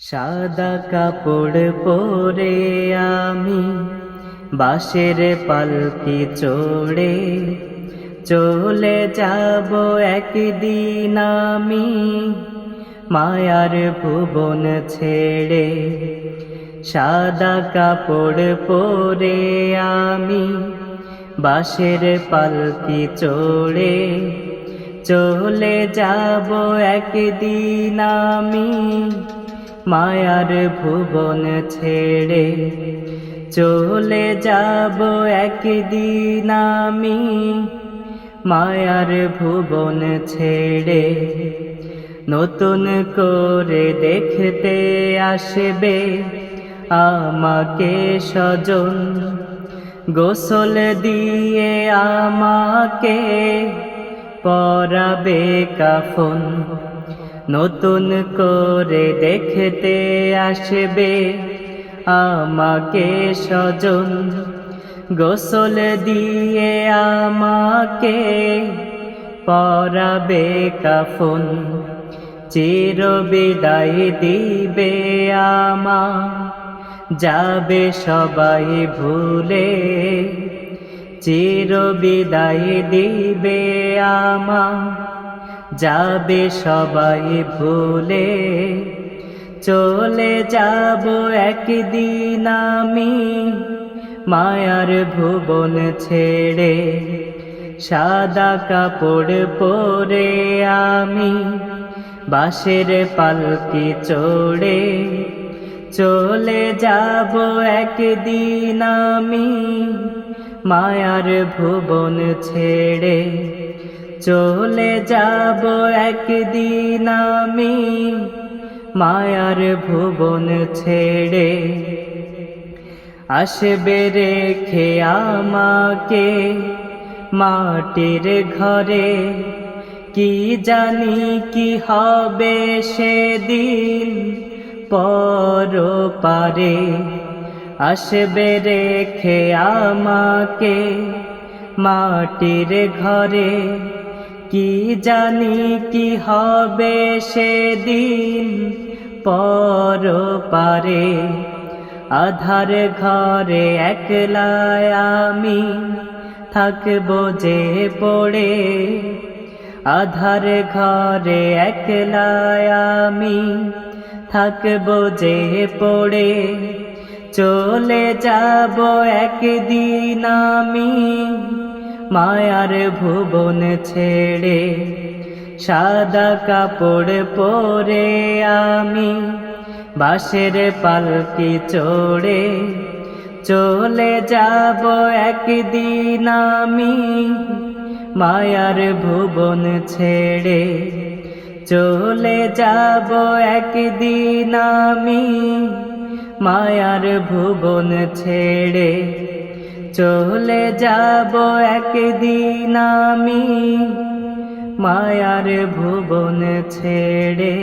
সাদা কাপড় পরে আমি বাঁশের পালকি চড়ে চলে যাব একদিন আমি মায়ার ভুবন ছেড়ে। সাদা কাপড় পরে আমি বাঁশের পালকি চড়ে চলে যাব একদিন আমি মায়ার ভুবন ছেড়ে চলে যাব একদিন আমি। মায়ার ভুবন ছেড়ে নতুন করে দেখতে আসবে আমাকে স্বজন। গোসল দিয়ে আমাকে পরাবে কাফন। নতুন করে দেখতে আসবে আমাকে স্বজন। গোসল দিয়ে আমাকে পরাবে কাফন। চির বিদায় দিবে আমা যাবে সবাই ভুলে। চির বিদায় দিবে আমা যাবে সবাই ভুলে। চলে যাব একদিন আমি মায়ার ভুবন ছেড়ে। সাদা কাপড় পরে আমি বাঁশের পালকি চড়ে। চলে যাব একদিন আমি মায়ার ভুবন ছেড়ে। চলে যাব একদিন আমি মায়ার ভুবন ছেড়ে। আসবে রেখে আমাকে মাটির ঘরে। কি জানি কি হবে সেদিন পর পারে। আসবে রেখে আমাকে মাটির ঘরে। কি জানি কি হবে সেদিন? পর পারে আধার ঘরে একলায় আমি থাকব যে পড়ে। আধার ঘরে একলায় আমি থাকব যে পড়ে। চলে যাব একদিন আমি মায়ার ভুবন ছেড়ে সাদা কাপড় পরে আমি বাঁশের পালকি চড়ে চলে যাব একদিন আমি মায়ার ভুবন ছেড়ে চলে যাব একদিন আমি মায়ার ভুবন ছেড়ে চলে যাব একদিন আমি মায়ার ভুবন ছেড়ে।